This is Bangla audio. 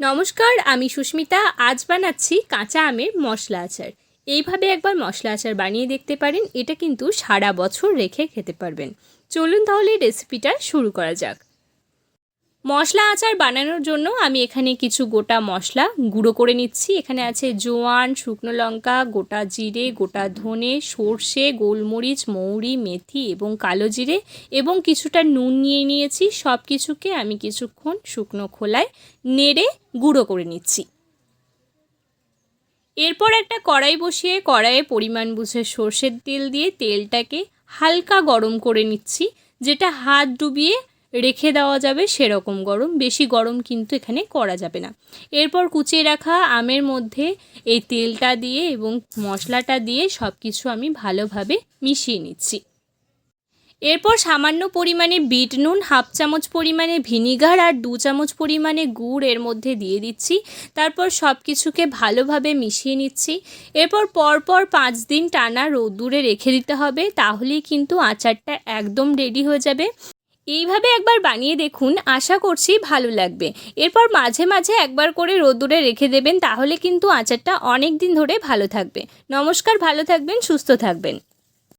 নমস্কার, আমি সুস্মিতা। আজ বানাচ্ছি কাঁচা আমের মশলা আচার। এইভাবে একবার মশলা আচার বানিয়ে দেখতে পারেন। এটা কিন্তু সারা বছর রেখে খেতে পারবেন। চলুন তাহলে রেসিপিটা শুরু করা যাক। মশলা আচার বানানোর জন্য আমি এখানে কিছু গোটা মশলা গুঁড়ো করে নিচ্ছি। এখানে আছে জোয়ান, শুকনো লঙ্কা, গোটা জিরে, গোটা ধনে, সর্ষে, গোলমরিচ, মৌরি, মেথি এবং কালো জিরে এবং কিছুটা নুন নিয়ে নিয়েছি। সব কিছুকে আমি কিছুক্ষণ শুকনো খোলায় নেড়ে গুঁড়ো করে নিচ্ছি। এরপর একটা কড়াই বসিয়ে কড়াইয়ে পরিমাণ বুঝে সর্ষের তেল দিয়ে তেলটাকে হালকা গরম করে নিচ্ছি, যেটা হাত ডুবিয়ে রেখে দেওয়া যাবে সেরকম গরম। বেশি গরম কিন্তু এখানে করা যাবে না। এরপর কুচিয়ে রাখা আমের মধ্যে এই তেলটা দিয়ে এবং মশলাটা দিয়ে সব কিছু আমি ভালোভাবে মিশিয়ে নিচ্ছি। এরপর সামান্য পরিমাণে বিট নুন, হাফ চামচ পরিমাণে ভিনিগার আর দু চামচ পরিমাণে গুড় এর মধ্যে দিয়ে দিচ্ছি। তারপর সব কিছুকে ভালোভাবে মিশিয়ে নিচ্ছি। এরপর পরপর পাঁচ দিন টানা রোদ্দুরে রেখে দিতে হবে। তাহলেই কিন্তু আচারটা একদম রেডি হয়ে যাবে। এইভাবে একবার বানিয়ে দেখুন, আশা করছি ভালো লাগবে। এরপর মাঝে মাঝে একবার করে রোদ্দুরে রেখে দেবেন, তাহলে কিন্তু আচারটা অনেক দিন ধরে ভালো থাকবে। নমস্কার, ভালো থাকবেন, সুস্থ থাকবেন।